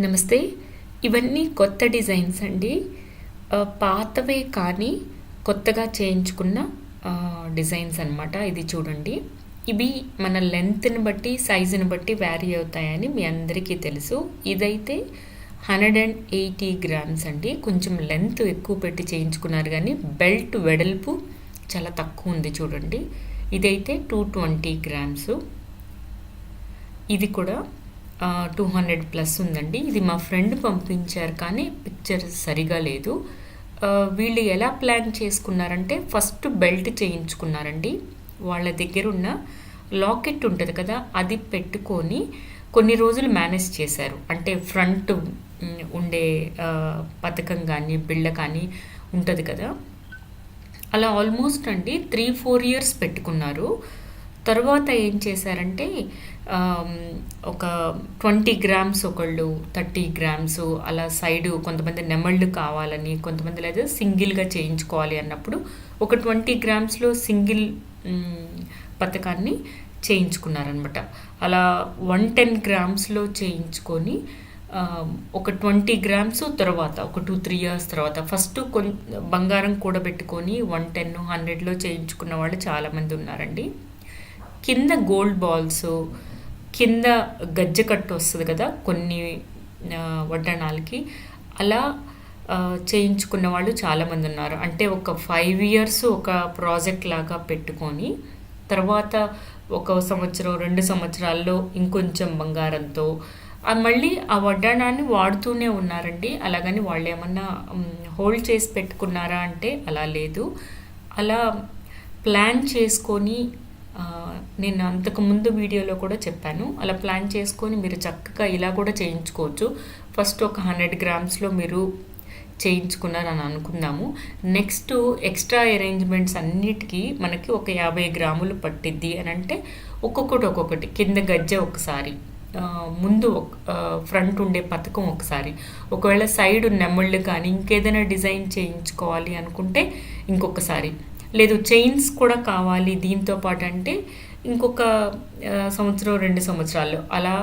నమస్తే. ఇవన్నీ కొత్త డిజైన్స్ అండి. పాతవే కానీ కొత్తగా చేయించుకున్న డిజైన్స్ అన్నమాట ఇది చూడండి. ఇవి మన లెంత్ని బట్టి సైజుని బట్టి వ్యారీ అవుతాయని మీ అందరికీ తెలుసు. ఇదైతే హండ్రెడ్ అండ్ ఎయిటీ గ్రామ్స్ అండి. కొంచెం లెంత్ ఎక్కువ పెట్టి చేయించుకున్నారు కానీ బెల్ట్ వెడల్పు చాలా తక్కువ ఉంది చూడండి. ఇదైతే టూ ట్వంటీ గ్రామ్స్. ఇది కూడా టూ హండ్రెడ్ ప్లస్ ఉందండి. ఇది మా ఫ్రెండ్ పంపించారు కానీ పిక్చర్ సరిగా లేదు. వీళ్ళు ఎలా ప్లాన్ చేసుకున్నారంటే ఫస్ట్ బెల్ట్ చేయించుకున్నారండి. వాళ్ళ దగ్గర ఉన్న లాకెట్ ఉంటుంది కదా అది పెట్టుకొని కొన్ని రోజులు మేనేజ్ చేశారు. అంటే ఫ్రంట్ ఉండే పథకం కానీ బిళ్ళ కానీ ఉంటుంది కదా. అలా ఆల్మోస్ట్ అండి త్రీ ఫోర్ ఇయర్స్ పెట్టుకున్నారు. తర్వాత ఏం చేశారంటే ఒక ట్వంటీ గ్రామ్స్ ఒకళ్ళు థర్టీ గ్రామ్స్ అలా సైడ్ కొంతమంది నెమళ్ళు కావాలని కొంతమంది లేదా సింగిల్గా చేయించుకోవాలి అన్నప్పుడు ఒక ట్వంటీ గ్రామ్స్లో సింగిల్ పథకాన్ని చేయించుకున్నారనమాట అలా వన్ టెన్ గ్రామ్స్లో చేయించుకొని ఒక ట్వంటీ గ్రామ్స్ తర్వాత ఒక టూ త్రీ ఇయర్స్ తర్వాత ఫస్ట్ కొన్ బంగారం కూడబెట్టుకొని వన్ టెన్ హండ్రెడ్లో చేయించుకున్న వాళ్ళు చాలామంది ఉన్నారండి. కింద గోల్డ్ బాల్స్ కింద గజ్జెకట్టు వస్తుంది కదా కొన్ని వడ్డాణాలకి అలా చేయించుకున్న వాళ్ళు చాలామంది ఉన్నారు. అంటే ఒక ఫైవ్ ఇయర్స్ ఒక ప్రాజెక్ట్ లాగా పెట్టుకొని తర్వాత ఒక సంవత్సరం రెండు సంవత్సరాల్లో ఇంకొంచెం బంగారంతో మళ్ళీ ఆ వడ్డాణాన్ని వాడుతూనే ఉన్నారండి. అలాగని వాళ్ళు ఏమన్నా హోల్డ్ చేసి పెట్టుకున్నారా అంటే అలా లేదు. అలా ప్లాన్ చేసుకొని నేను అంతకు ముందు వీడియోలో కూడా చెప్పాను. అలా ప్లాన్ చేసుకొని మీరు చక్కగా ఇలా కూడా చేయించుకోవచ్చు. ఫస్ట్ ఒక హండ్రెడ్ గ్రామ్స్లో మీరు చేయించుకున్నారని అనుకుందాము. నెక్స్ట్ ఎక్స్ట్రా అరేంజ్మెంట్స్ అన్నిటికీ మనకి ఒక యాభై గ్రాములు పట్టిద్ది అని అంటే ఒక్కొక్కటి ఒక్కొక్కటి. కింద గజ్జె ఒకసారి ముందు ఫ్రంట్ ఉండే పథకం ఒకసారి. ఒకవేళ సైడ్ నెమళ్ళు కానీ ఇంకేదైనా డిజైన్ చేయించుకోవాలి అనుకుంటే ఇంకొకసారి. లేదు చైన్స్ కూడా కావాలి దీంతో పాటు అంటే ఇంకొక సంవత్సరం రెండు సంవత్సరాలు అలా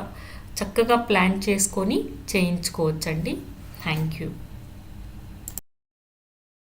చక్కగా ప్లాన్ చేసుకొని చేయించుకోవచ్చండి. Thank you